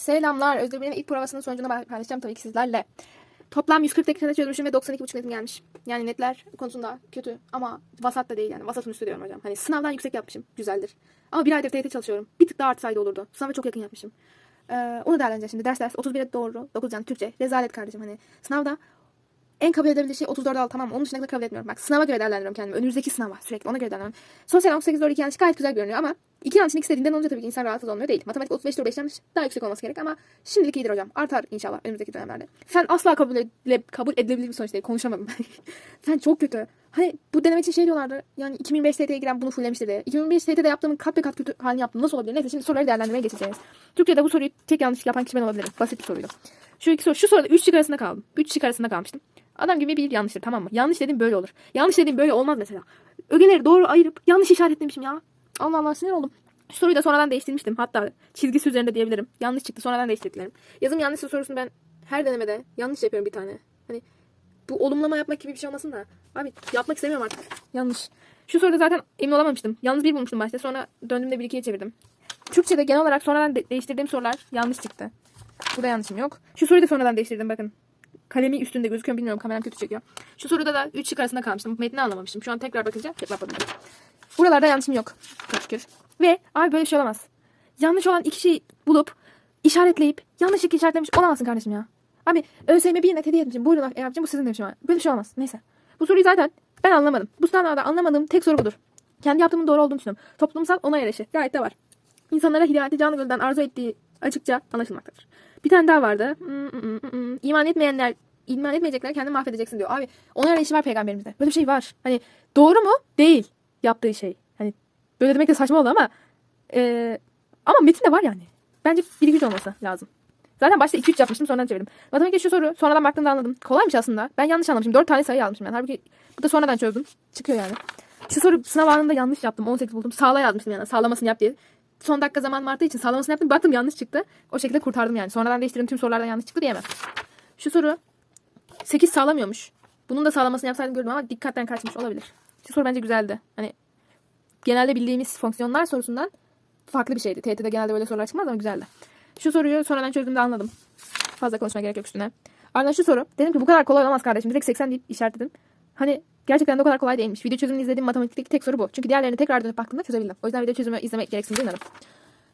Selamlar. Özdemir'in ilk provasının sonucunu paylaşacağım tabii ki sizlerle. Toplam 140 dakikada çözmüşüm ve 92,5 netim gelmiş. Yani netler konusunda kötü ama vasat da değil yani. Vasatın üstü diyorum hocam. Hani sınavdan yüksek yapmışım. Güzeldir. Ama bir aydır TYT çalışıyorum. Bir tık daha artsaydı olurdu. Sınava çok yakın yapmışım. Ee, onu değerlendireceğiz şimdi. Ders ders 31'e doğru. 9 yani Türkçe. Rezalet kardeşim hani. Sınavda en kabul edilebilir şey 34 al tamam? Onun dışında kabul etmiyorum. Bak sınava göre değerlendiriyorum kendimi. Önümüzdeki sınav var sürekli ona göre değerlendiriyorum. Sosyal 38 doğru 2 yanlış gayet güzel görünüyor ama iki yanlışın ikisi de dinden olunca tabii ki insan rahatsız olmuyor değil. Matematik 35 doğru 5 yanlış daha yüksek olması gerek ama şimdilik iyidir hocam. Artar inşallah önümüzdeki dönemlerde. Fen asla kabul, edile, kabul edilebilir bir sonuç değil. Konuşamadım. Fen çok kötü. Hani bu deneme için şey diyorlardı. Yani 2005 TYT'ye giren bunu fulllemiştir diye. 2005 TYT'de yaptığımın kat be kat kötü halini yaptım. Nasıl olabilir? Neyse şimdi soruları değerlendirmeye geçeceğiz. Türkiye'de bu soruyu tek yanlış yapan kişi ben olabilirim. Basit bir soruydu. Şu iki soru. Şu soruda 3 şık arasında kaldım. 3 şık arasında kalmıştım. Adam gibi bir yanlıştır tamam mı? Yanlış dediğim böyle olur. Yanlış dediğim böyle olmaz mesela. Ögeleri doğru ayırıp yanlış işaretlemişim ya. Allah Allah sinir oldum. Soruyu da sonradan değiştirmiştim. Hatta çizgisi üzerinde diyebilirim. Yanlış çıktı sonradan değiştirdiklerim. Yazım yanlış sorusunu ben her denemede yanlış yapıyorum bir tane. Hani bu olumlama yapmak gibi bir şey olmasın da. Abi yapmak istemiyorum artık. Yanlış. Şu soruda zaten emin olamamıştım. Yalnız bir bulmuştum başta. Sonra döndüğümde bir ikiye çevirdim. Türkçe'de genel olarak sonradan de- değiştirdiğim sorular yanlış çıktı. Burada yanlışım yok. Şu soruyu da sonradan değiştirdim bakın. Kalemi üstünde gözüküyor bilmiyorum. Kameram kötü çekiyor. Şu soruda da 3 şık arasında kalmıştım. Metni anlamamıştım. Şu an tekrar bakınca cevapladım. Buralarda yanlışım yok. Çok şükür. Ve abi böyle şey olamaz. Yanlış olan iki şeyi bulup işaretleyip yanlışlıkla işaretlemiş olamazsın kardeşim ya. Abi ÖSYM bir net hediye etmişim. Buyurun abicim bu sizin demişim. Böyle bir şey olmaz. Neyse. Bu soruyu zaten ben anlamadım. Bu sınavlarda anlamadığım tek soru budur. Kendi yaptığımın doğru olduğunu düşünüyorum. Toplumsal onay arayışı. Gayet de var. İnsanlara hidayeti canı gönülden arzu ettiği açıkça anlaşılmaktadır. Bir tane daha vardı. Hmm. İman etmeyenler, iman etmeyecekler kendini mahvedeceksin diyor. Abi onay arayışı var peygamberimizde. Böyle bir şey var. Hani doğru mu? Değil. Yaptığı şey. Hani böyle demek de saçma oldu ama eee, ama metinde var yani. Bence bir güç olması lazım. Zaten başta 2-3 yapmıştım sonradan çevirdim. Matematikte şu soru sonradan baktığımda anladım. Kolaymış aslında. Ben yanlış anlamışım. 4 tane sayı almışım ben. Halbuki bu da sonradan çözdüm. Çıkıyor yani. Şu soru sınav anında yanlış yaptım. 18 buldum. Sağla yazmıştım yani. Sağlamasını yap diye. Son dakika zaman arttığı için sağlamasını yaptım. Baktım yanlış çıktı. O şekilde kurtardım yani. Sonradan değiştirdiğim tüm sorulardan yanlış çıktı diyemem. Şu soru 8 sağlamıyormuş. Bunun da sağlamasını yapsaydım gördüm ama dikkatten kaçmış olabilir. Şu soru bence güzeldi. Hani genelde bildiğimiz fonksiyonlar sorusundan farklı bir şeydi. TYT'de genelde böyle sorular çıkmaz ama güzeldi. Şu soruyu sonradan çözdüğümde anladım. Fazla konuşmaya gerek yok üstüne. Ardından şu soru. Dedim ki bu kadar kolay olamaz kardeşim. Direkt 80 deyip işaretledim. Hani gerçekten de o kadar kolay değilmiş. Video çözümünü izlediğim matematikteki tek soru bu. Çünkü diğerlerini tekrar dönüp baktığımda çözebildim. O yüzden video çözümü izlemek gereksin duymadım.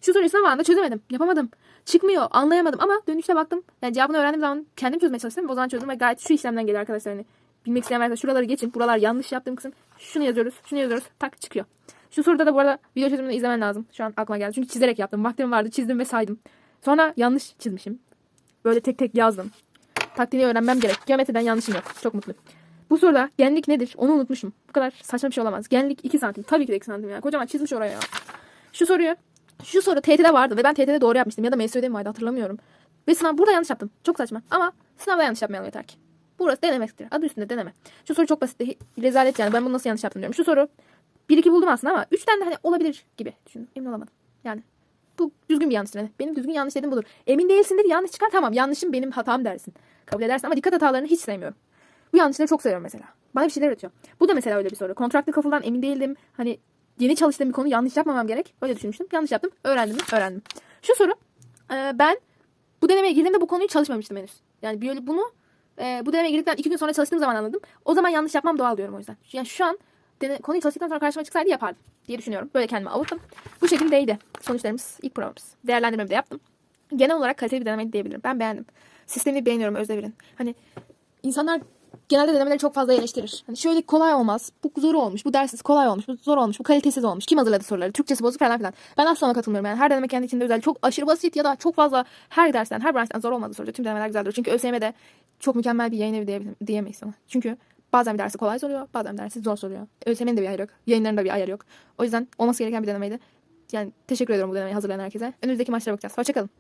Şu soruyu sınav anında çözemedim. Yapamadım. Çıkmıyor. Anlayamadım ama dönüşte baktım. Yani cevabını öğrendiğim zaman kendim çözmeye çalıştım. O zaman çözdüm ve gayet şu işlemden geliyor arkadaşlar. Hani bilmek isteyen varsa şuraları geçin. Buralar yanlış yaptığım kısım. Şunu yazıyoruz. Şunu yazıyoruz. Tak çıkıyor. Şu soruda da bu arada video çözümünü izlemen lazım. Şu an aklıma geldi. Çünkü çizerek yaptım. Vaktim vardı. Çizdim ve saydım. Sonra yanlış çizmişim. Böyle tek tek yazdım. Taktiğini öğrenmem gerek. Geometriden yanlışım yok. Çok mutluyum. Bu soruda genlik nedir? Onu unutmuşum. Bu kadar saçma bir şey olamaz. Genlik 2 santim. Tabii ki de 2 santim ya. Kocaman çizmiş oraya ya. Şu soruyu şu soru TYT'de vardı ve ben TYT'de doğru yapmıştım ya da MSÖ'de mi vardı hatırlamıyorum. Ve sınav burada yanlış yaptım. Çok saçma. Ama sınavda yanlış yapmayalım yeter ki. Burası denemektir. Adı üstünde deneme. Şu soru çok basit. Rezalet yani. Ben bunu nasıl yanlış yaptım diyorum. Şu soru 1-2 buldum aslında ama 3'ten de hani olabilir gibi düşündüm. Emin olamadım. Yani bu düzgün bir yanlış. Yani benim düzgün yanlış dediğim budur. Emin değilsindir yanlış çıkar tamam yanlışım benim hatam dersin. Kabul edersin ama dikkat hatalarını hiç sevmiyorum. Bu yanlışları çok seviyorum mesela. Bana bir şeyler öğretiyor. Bu da mesela öyle bir soru. Kontraklı kafuldan emin değildim. Hani yeni çalıştığım bir konu yanlış yapmamam gerek. Öyle düşünmüştüm. Yanlış yaptım. Öğrendim? Öğrendim. Şu soru. ben bu denemeye girdiğimde bu konuyu çalışmamıştım henüz. Yani bunu e, bu denemeye girdikten iki gün sonra çalıştığım zaman anladım. O zaman yanlış yapmam doğal diyorum o yüzden. Yani şu an dene, konuyu çalıştıktan sonra karşıma çıksaydı yapardım diye düşünüyorum. Böyle kendimi avuttum. Bu şekildeydi sonuçlarımız, ilk provamız. Değerlendirmemi de yaptım. Genel olarak kaliteli bir deneme diyebilirim. Ben beğendim. Sistemini beğeniyorum Özdemir'in. Hani insanlar genelde denemeleri çok fazla eleştirir. Hani şöyle kolay olmaz. Bu zor olmuş. Bu dersiz kolay olmuş. Bu zor olmuş. Bu kalitesiz olmuş. Kim hazırladı soruları? Türkçesi bozuk falan filan. Ben asla ona katılmıyorum. Yani her deneme kendi içinde özel. Çok aşırı basit ya da çok fazla her dersten, her branştan zor olmadığı sürece tüm denemeler güzeldir. Çünkü ÖSYM'de çok mükemmel bir yayın evi diyemeyiz ona. Çünkü bazen bir dersi kolay soruyor, bazen bir dersi zor soruyor. ÖSYM'nin de bir ayarı yok. Yayınların da bir ayarı yok. O yüzden olması gereken bir denemeydi. Yani teşekkür ediyorum bu denemeyi hazırlayan herkese. Önümüzdeki maçlara bakacağız. Hoşçakalın.